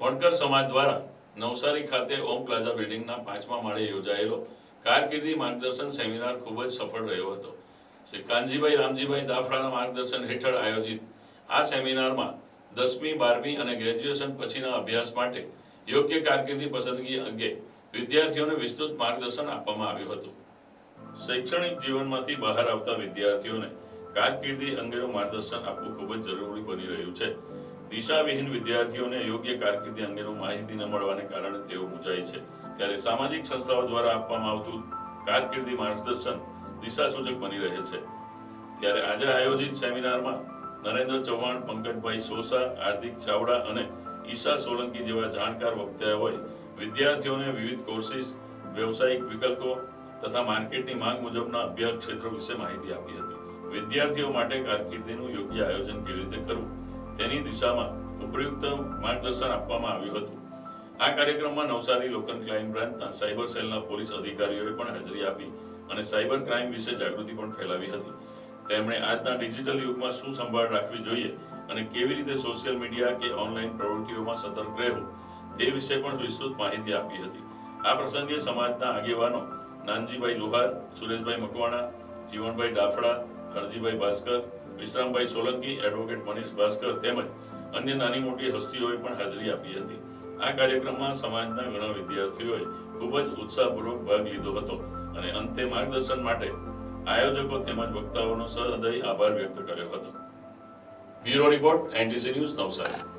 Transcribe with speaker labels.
Speaker 1: વણકર સમાજ દ્વારા નવસારી ખાતે ઓમ પ્લાઝા બિલ્ડિંગના પાંચમા માળે યોજાયેલો કારકિર્દી માર્ગદર્શન સેમિનાર ખૂબ જ સફળ રહ્યો હતો. શ્રી કાનજીભાઈ રામજીભાઈ દાફડાના માર્ગદર્શન હેઠળ આયોજિત આ સેમિનારમાં દસમી, બારમી અને ગ્રેજ્યુએશન પછીના અભ્યાસ માટે યોગ્ય કારકિર્દી પસંદગી અંગે વિદ્યાર્થીઓને વિસ્તૃત માર્ગદર્શન આપવામાં આવ્યું હતું. શૈક્ષણિક જીવનમાંથી બહાર આવતા વિદ્યાર્થીઓને કારકિર્દી અંગેનું માર્ગદર્શન આપવું ખૂબ જ જરૂરી બની રહ્યું છે. દિશાવિહીન વિદ્યાર્થીઓને યોગ્ય કારકિર્દી અંગેનું માહિતી ન મળવાને કારણે તેઓ મૂંઝાય છે. ત્યારે સામાજિક સંસ્થાઓ દ્વારા આપવામાં આવતું કારકિર્દી માર્ગદર્શન દિશાસૂચક બની રહે છે. ત્યારે આજે આયોજિત સેમિનારમાં નરેન્દ્ર ચૌહાણ, પંકજભાઈ સોસા, હાર્દિક ચાવડા અને ઈશા સોલંકી જેવા જાણકાર વક્તાઓએ વિદ્યાર્થીઓને વિવિધ કોર્સિસ, વ્યવસાયિક વિકલ્પો તથા માર્કેટની માંગ મુજબના અભ્યાસ ક્ષેત્રો વિશે માહિતી આપી હતી. વિદ્યાર્થીઓ માટે કારકિર્દીનું યોગ્ય આયોજન કેવી રીતે કરવું? તેની દિશામાં ઉપયુક્ત માર્ગદર્શન આપવામાં આવ્યું હતું. આ કાર્યક્રમમાં નવસારી લોકલ ક્રાઇમ બ્રાન્ચના સાયબર સેલના પોલીસ અધિકારીઓએ પણ હાજરી આપી અને સાયબર ક્રાઇમ વિશે જાગૃતિ પણ ફેલાવી હતી. તેમણે આજના ડિજિટલ યુગમાં શું સંભાળ રાખવી જોઈએ અને કેવી રીતે સોશિયલ મીડિયા કે ઓનલાઈન પ્રવૃત્તિઓમાં સતર્ક રહેવું, તે વિશે પણ વિસ્તૃત માહિતી આપી હતી. આ પ્રસંગે સમાજના આગેવાનો નાનજીભાઈ લુહાર, સુરેશભાઈ મકવાણા, જીવનભાઈ ડાફડા, હરજીભાઈ ભાસ્કર વિશ્રામભાઈ સોલંકી એડવોકેટ મનીષ ભાસ્કર તેમજ અન્ય નાની મોટી હસ્તીઓએ પણ હાજરી આપી હતી. આ કાર્યક્રમમાં સમાજના ઘણા વિદ્યાર્થીઓએ ખૂબ જ ઉત્સાહપૂર્વક ભાગ લીધો હતો અને અંતે માર્ગદર્શન માટે આયોજકો તેમજ વક્તાઓનો સહૃદય આભાર વ્યક્ત કર્યો હતો. Bureau report, NTC news Navsari.